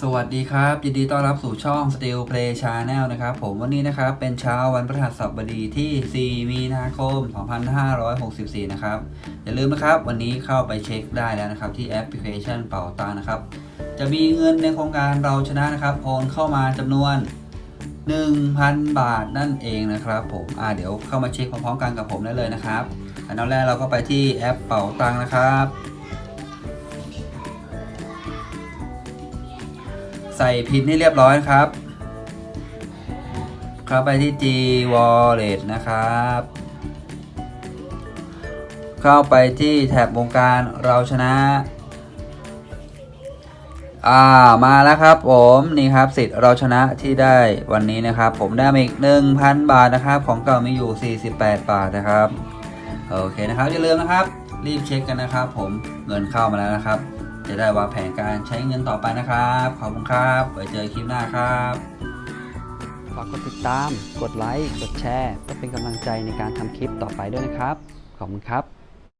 สวัสดีครับยินดีต้อนรับสู่ช่อง Steel Play Channel นะครับผมวันนี้นะครับเป็นเช้าวันพฤหัสบดีที่ 4 มีนาคม 2564 นะครับ อย่าลืมนะครับ วันนี้เข้าไปเช็คได้แล้วนะครับ ที่แอปพลิเคชันเป่าตังนะครับ จะมีเงินในโครงการเราชนะนะครับโอนเข้ามาจำนวน 1,000 บาทนั่นเองนะครับผมอ่าเดี๋ยวเข้ามาเช็คพร้อมๆกันกับผมได้เลยนะครับอันดับแรกเราก็ไปที่แอปเป่าตังนะครับ ใส่พินให้เรียบร้อยครับ เข้าไปที่ G Wallet นะครับ เข้าไปที่แท็บวงการเราชนะ อ่ามาแล้วครับผมนี่ครับสิทธิ์เราชนะที่ได้วันนี้นะครับ ผมได้มาอีก 1,000 บาทนะครับ ของเก่ามีอยู่ 48 บาทนะครับ โอเคนะครับอย่าลืมนะครับ รีบเช็คกันนะครับ ผมเงินเข้ามาแล้วนะครับ จะได้วางแผนการใช้เงินต่อไปนะครับ ขอบคุณครับ ไว้เจอคลิปหน้าครับฝากกดติดตาม กดไลค์ กดแชร์เพื่อเป็นกำลังใจในการทำคลิปต่อไปด้วยนะครับ ขอบคุณครับ